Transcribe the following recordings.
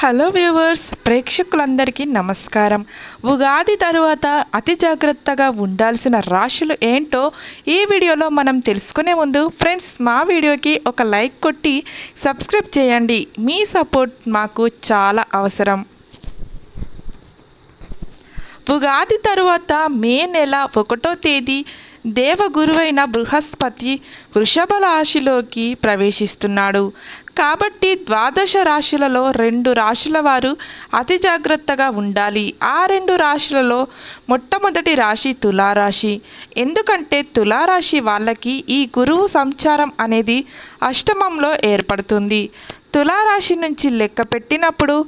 Hello viewers ప్రేక్షకులందరికీ నమస్కారం. ఉగాది తరువాత అతి జాగ్రత్తగా ఉండాల్సిన రాశులు ఏంటో ఈ వీడియోలో మనం తెలుసుకునే ముందు ఫ్రెండ్స్ మా వీడియోకి ఒక లైక్ కొట్టి సబ్స్క్రైబ్ చేయండి. మీ సపోర్ట్ మాకు చాలా అవసరం. ఉగాది తరువాత మే నెల ఒకటో తేదీ దేవగురువైన బృహస్పతి వృషభ రాశిలోకి ప్రవేశిస్తున్నాడు. కాబట్టి ద్వాదశ రాశులలో రెండు రాశుల వారు అతి జాగ్రత్తగా ఉండాలి. ఆ రెండు రాశులలో మొట్టమొదటి రాశి తులారాశి. ఎందుకంటే తులారాశి వాళ్ళకి ఈ గురువు సంచారం అనేది అష్టమంలో ఏర్పడుతుంది. తులారాశి నుంచి లెక్క పెట్టినప్పుడు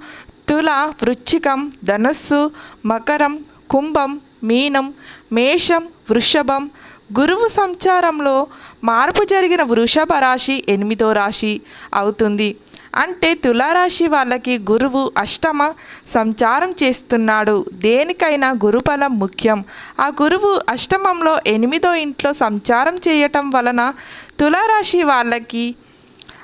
తుల వృచ్చికం ధనస్సు మకరం కుంభం మీనం మేషం వృషభం గురువు సంచారంలో మార్పు జరిగిన వృషభ రాశి ఎనిమిదో రాశి అవుతుంది. అంటే తులారాశి వాళ్ళకి గురువు అష్టమ సంచారం చేస్తున్నాడు. దేనికైనా గురుబలం ముఖ్యం. ఆ గురువు అష్టమంలో ఎనిమిదో ఇంట్లో సంచారం చేయటం వలన తులారాశి వాళ్ళకి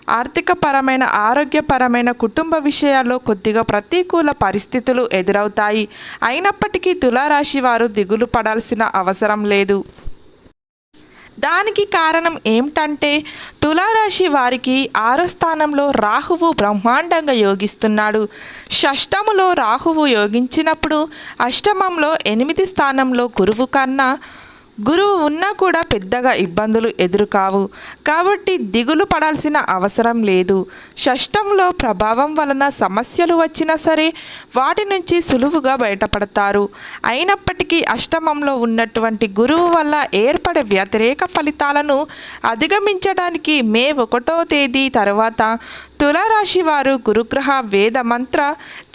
ఆర్థికపరమైన ఆరోగ్యపరమైన కుటుంబ విషయాల్లో కొద్దిగా ప్రతికూల పరిస్థితులు ఎదురవుతాయి. అయినప్పటికీ తులారాశి వారు దిగులు పడాల్సిన అవసరం లేదు. దానికి కారణం ఏమిటంటే తులారాశి వారికి ఆరో స్థానంలో రాహువు బ్రహ్మాండంగా యోగిస్తున్నాడు. షష్టములో రాహువు యోగించినప్పుడు అష్టమంలో ఎనిమిది స్థానంలో గురువు కన్నా గురువు ఉన్నా కూడా పెద్దగా ఇబ్బందులు ఎదురుకావు. కాబట్టి దిగులు పడాల్సిన అవసరం లేదు. షష్టంలో ప్రభావం వలన సమస్యలు వచ్చినా సరే వాటి నుంచి సులువుగా బయటపడతారు. అయినప్పటికీ అష్టమంలో ఉన్నటువంటి గురువు వల్ల ఏర్పడే వ్యతిరేక ఫలితాలను అధిగమించడానికి మే ఒకటో తేదీ తర్వాత తులారాశి వారు గురుగ్రహ వేద మంత్ర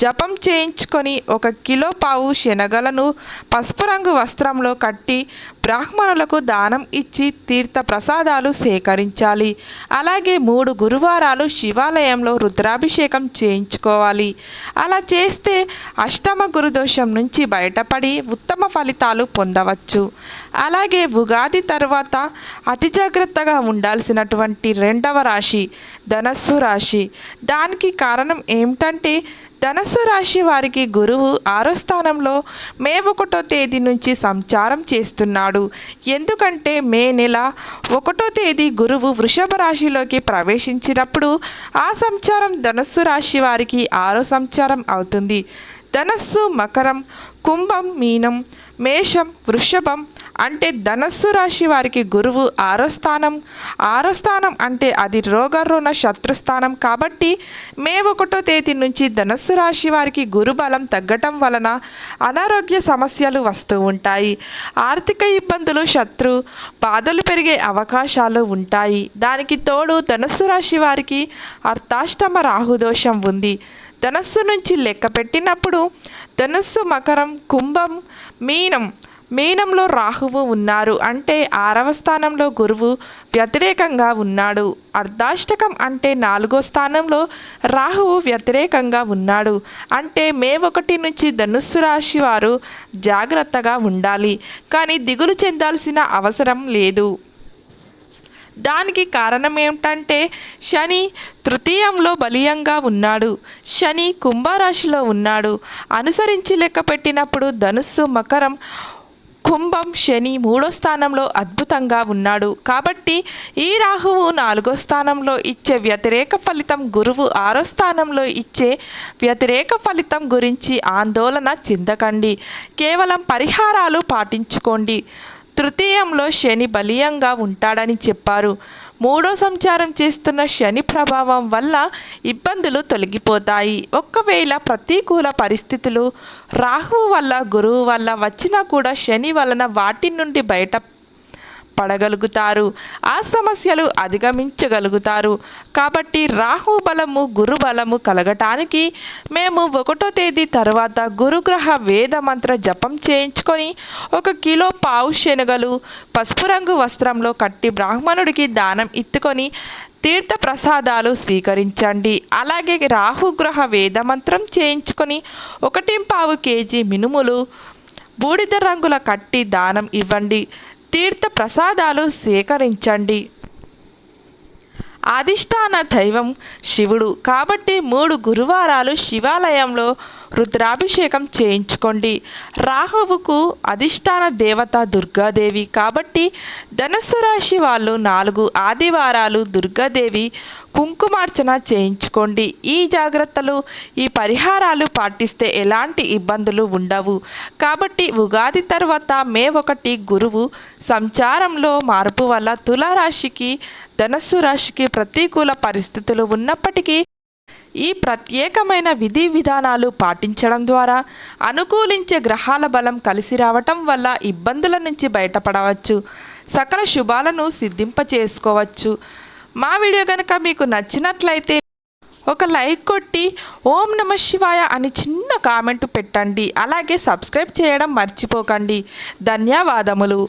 జపం చేయించుకొని ఒక కిలో పావు శనగలను పసుపు రంగు వస్త్రంలో కట్టి బ్రాహ్మణులకు దానం ఇచ్చి తీర్థ ప్రసాదాలు సేకరించాలి. అలాగే మూడు గురువారాలు శివాలయంలో రుద్రాభిషేకం చేయించుకోవాలి. అలా చేస్తే అష్టమ గురుదోషం నుంచి బయటపడి ఉత్తమ ఫలితాలు పొందవచ్చు. అలాగే ఉగాది తర్వాత అతి జాగ్రత్తగా ఉండాల్సినటువంటి రెండవ రాశి ధనస్సు రాశి. దానికి కారణం ఏమిటంటే ధనస్సు రాశి వారికి గురువు ఆరో స్థానంలో మే ఒకటో తేదీ నుంచి సంచారం చేస్తున్నాడు. ఎందుకంటే మే నెల ఒకటో తేదీ గురువు వృషభ రాశిలోకి ప్రవేశించినప్పుడు ఆ సంచారం ధనస్సు రాశి వారికి ఆరో సంచారం అవుతుంది. ధనస్సు మకరం కుంభం మీనం మేషం వృషభం అంటే ధనస్సు రాశి వారికి గురువు ఆరో స్థానం. ఆరో స్థానం అంటే అది రోగరుణ శత్రుస్థానం కాబట్టి మే ఒకటో తేదీ నుంచి ధనస్సు రాశి వారికి గురు బలం తగ్గటం వలన అనారోగ్య సమస్యలు వస్తూ ఉంటాయి. ఆర్థిక ఇబ్బందులు శత్రు బాధలు పెరిగే అవకాశాలు ఉంటాయి. దానికి తోడు ధనస్సు రాశి వారికి అర్థాష్టమ రాహుదోషం ఉంది. ధనస్సు నుంచి లెక్క పెట్టినప్పుడు ధనస్సు మకరం కుంభం మీనం మీనంలో రాహువు ఉన్నారు. అంటే ఆరవ స్థానంలో గురువు వ్యతిరేకంగా ఉన్నాడు. అర్ధాష్టకం అంటే నాలుగో స్థానంలో రాహువు వ్యతిరేకంగా ఉన్నాడు. అంటే మే ఒకటి నుంచి ధనుస్సు రాశి వారు జాగ్రత్తగా ఉండాలి. కానీ దిగులు చెందాల్సిన అవసరం లేదు. దానికి కారణం ఏమిటంటే శని తృతీయంలో బలీయంగా ఉన్నాడు. శని కుంభరాశిలో ఉన్నాడు. అనుసరించి లెక్క పెట్టినప్పుడు ధనుస్సు మకరం కుంభం శని మూడో స్థానంలో అద్భుతంగా ఉన్నాడు. కాబట్టి ఈ రాహువు నాలుగో స్థానంలో ఇచ్చే వ్యతిరేక ఫలితం గురువు ఆరో స్థానంలో ఇచ్చే వ్యతిరేక ఫలితం గురించి ఆందోళన చెందకండి. కేవలం పరిహారాలు పాటించుకోండి. తృతీయంలో శని బలీయంగా ఉంటాడని చెప్పారు. మూడో సంచారం చేస్తున్న శని ప్రభావం వల్ల ఇబ్బందులు తొలగిపోతాయి. ఒకవేళ ప్రతికూల పరిస్థితులు రాహువు వల్ల గురువు వల్ల వచ్చినా కూడా శని వలన వాటి నుండి బయట పడగలుగుతారు. ఆ సమస్యలు అధిగమించగలుగుతారు. కాబట్టి రాహు బలము గురు బలము కలగటానికి మేము ఒకటో తేదీ తర్వాత గురుగ్రహ వేద మంత్ర జపం చేయించుకొని ఒక కిలో పావు శనగలు పసుపు రంగు వస్త్రంలో కట్టి బ్రాహ్మణుడికి దానం ఇత్తుకొని తీర్థ ప్రసాదాలు స్వీకరించండి. అలాగే రాహుగ్రహ వేదమంత్రం చేయించుకొని ఒకటి పావు కేజీ మినుములు బూడిద రంగుల కట్టి దానం ఇవ్వండి. తీర్థ ప్రసాదాలు సేకరించండి. అధిష్టాన దైవం శివుడు. కాబట్టి మూడు గురువారాలు శివాలయంలో రుద్రాభిషేకం చేయించుకోండి. రాహువుకు అధిష్టాన దేవత దుర్గాదేవి కాబట్టి ధనుసు రాశి వాళ్ళు నాలుగు ఆదివారాలు దుర్గాదేవి కుంకుమార్చన చేయించుకోండి. ఈ జాగ్రత్తలు ఈ పరిహారాలు పాటిస్తే ఎలాంటి ఇబ్బందులు ఉండవు. కాబట్టి ఉగాది తర్వాత మే ఒకటి గురువు సంచారంలో మార్పు వల్ల తులారాశికి ధనస్సు రాశికి ప్రతికూల పరిస్థితులు ఉన్నప్పటికీ ఈ ప్రత్యేకమైన విధి విధానాలు పాటించడం ద్వారా అనుకూలించే గ్రహాల బలం కలిసి రావటం వల్ల ఇబ్బందుల నుంచి బయటపడవచ్చు. సకల శుభాలను సిద్ధింప చేసుకోవచ్చు మా వీడియో కనుక మీకు నచ్చినట్లయితే ఒక లైక్ కొట్టి ఓం నమ శివాయ అని చిన్న కామెంట్ పెట్టండి. అలాగే సబ్స్క్రైబ్ చేయడం మర్చిపోకండి. ధన్యవాదములు.